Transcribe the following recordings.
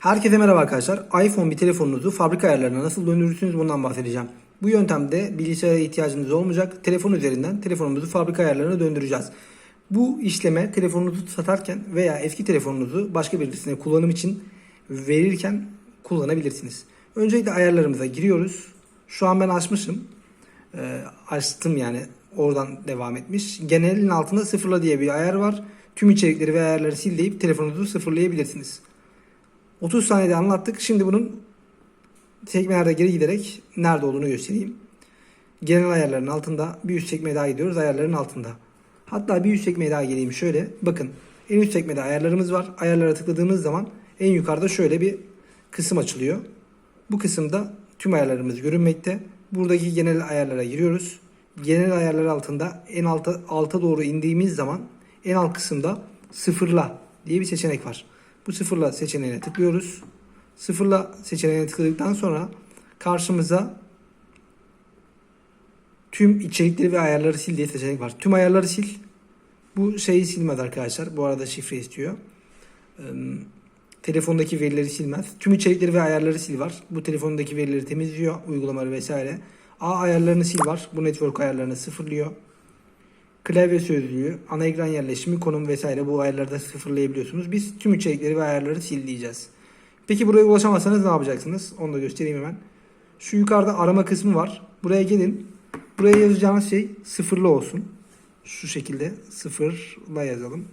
Herkese merhaba arkadaşlar. iPhone bir telefonunuzu fabrika ayarlarına nasıl döndürürsünüz bundan bahsedeceğim. Bu yöntemde bilgisayara ihtiyacınız olmayacak. Telefon üzerinden telefonumuzu fabrika ayarlarına döndüreceğiz. Bu işleme telefonunuzu satarken veya eski telefonunuzu başka birisine kullanım için verirken kullanabilirsiniz. Öncelikle ayarlarımıza giriyoruz. Şu an ben açmışım. Ee, açtım yani oradan devam etmiş. Genelin altında sıfırla diye bir ayar var. Tüm içerikleri ve ayarları sil deyip telefonunuzu sıfırlayabilirsiniz. 30 saniyede anlattık. Şimdi bunun sekmelerde geri giderek nerede olduğunu göstereyim. Genel ayarların altında bir üst sekmeye daha gidiyoruz. Ayarların altında. Hatta bir üst sekmeye daha geleyim şöyle. Bakın en üst sekmede ayarlarımız var. Ayarlara tıkladığımız zaman en yukarıda şöyle bir kısım açılıyor. Bu kısımda tüm ayarlarımız görünmekte. Buradaki genel ayarlara giriyoruz. Genel ayarlar altında en alta, alta doğru indiğimiz zaman en alt kısımda sıfırla diye bir seçenek var. Bu sıfırla seçeneğine tıklıyoruz. Sıfırla seçeneğine tıkladıktan sonra karşımıza tüm içerikleri ve ayarları sil diye seçenek var. Tüm ayarları sil. Bu şeyi silmez arkadaşlar. Bu arada şifre istiyor. Telefondaki verileri silmez. Tüm içerikleri ve ayarları sil var. Bu telefondaki verileri temizliyor. Uygulamaları vesaire. A ayarlarını sil var. Bu network ayarlarını sıfırlıyor. Klavye sözlüğü, ana ekran yerleşimi, konum vesaire bu ayarları da sıfırlayabiliyorsunuz. Biz tüm içerikleri ve ayarları sil diyeceğiz. Peki buraya ulaşamazsanız ne yapacaksınız? Onu da göstereyim hemen. Şu yukarıda arama kısmı var. Buraya gelin. Buraya yazacağınız şey sıfırlı olsun. Şu şekilde sıfırla yazalım.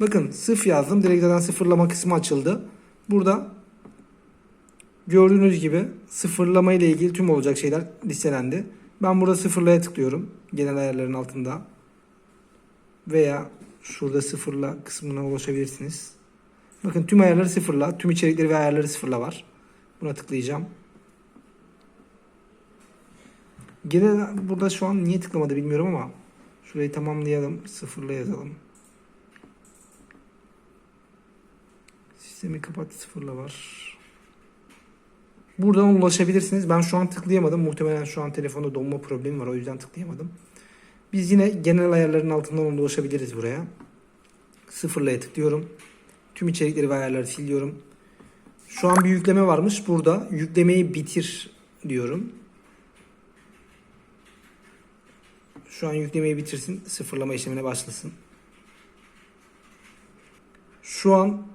Bakın sıfır yazdım. Direkt zaten sıfırlama kısmı açıldı. Burada gördüğünüz gibi sıfırlama ile ilgili tüm olacak şeyler listelendi. Ben burada sıfırlaya tıklıyorum. Genel ayarların altında. Veya şurada sıfırla kısmına ulaşabilirsiniz. Bakın tüm ayarları sıfırla. Tüm içerikleri ve ayarları sıfırla var. Buna tıklayacağım. Genel burada şu an niye tıklamadı bilmiyorum ama şurayı tamamlayalım. Sıfırla yazalım. Sistemi kapat sıfırla var. Buradan ulaşabilirsiniz. Ben şu an tıklayamadım. Muhtemelen şu an telefonda donma problemi var. O yüzden tıklayamadım. Biz yine genel ayarların altından ulaşabiliriz buraya. Sıfırlaya tıklıyorum. Tüm içerikleri ve ayarları siliyorum. Şu an bir yükleme varmış. Burada yüklemeyi bitir diyorum. Şu an yüklemeyi bitirsin. Sıfırlama işlemine başlasın. Şu an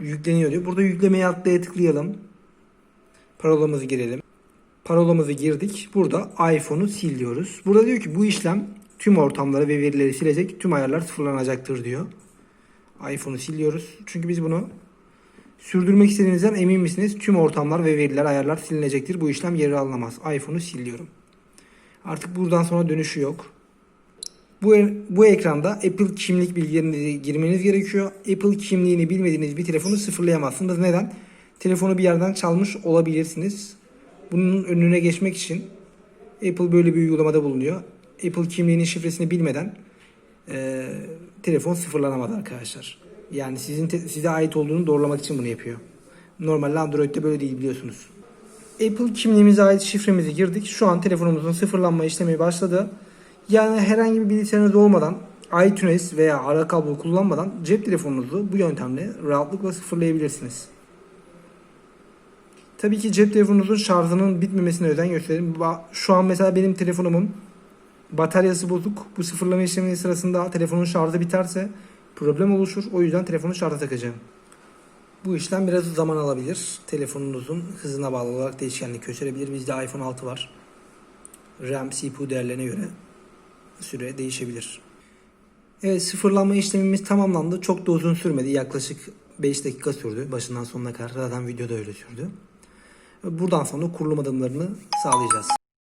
yükleniyor diyor. Burada yüklemeyi atlaya tıklayalım. Parolamızı girelim. Parolamızı girdik. Burada iPhone'u sil diyoruz. Burada diyor ki bu işlem tüm ortamları ve verileri silecek. Tüm ayarlar sıfırlanacaktır diyor. iPhone'u siliyoruz. Çünkü biz bunu sürdürmek istediğinizden emin misiniz? Tüm ortamlar ve veriler, ayarlar silinecektir. Bu işlem geri alınamaz. iPhone'u siliyorum. Artık buradan sonra dönüşü yok. Bu, bu ekranda Apple kimlik bilgilerini girmeniz gerekiyor. Apple kimliğini bilmediğiniz bir telefonu sıfırlayamazsınız. Neden? Telefonu bir yerden çalmış olabilirsiniz. Bunun önüne geçmek için Apple böyle bir uygulamada bulunuyor. Apple kimliğinin şifresini bilmeden e, telefon sıfırlanamaz arkadaşlar. Yani sizin te- size ait olduğunu doğrulamak için bunu yapıyor. Normalde Android'de böyle değil biliyorsunuz. Apple kimliğimize ait şifremizi girdik. Şu an telefonumuzun sıfırlanma işlemi başladı. Yani herhangi bir bilgisayarınız olmadan iTunes veya ara kablo kullanmadan cep telefonunuzu bu yöntemle rahatlıkla sıfırlayabilirsiniz. Tabii ki cep telefonunuzun şarjının bitmemesine özen gösterin. Şu an mesela benim telefonumun bataryası bozuk. Bu sıfırlama işlemi sırasında telefonun şarjı biterse problem oluşur. O yüzden telefonu şarja takacağım. Bu işlem biraz zaman alabilir. Telefonunuzun hızına bağlı olarak değişkenlik gösterebilir. Bizde iPhone 6 var. RAM, CPU değerlerine göre süre değişebilir. Evet sıfırlanma işlemimiz tamamlandı. Çok da uzun sürmedi. Yaklaşık 5 dakika sürdü. Başından sonuna kadar. Zaten videoda öyle sürdü. Buradan sonra kurulum adımlarını sağlayacağız.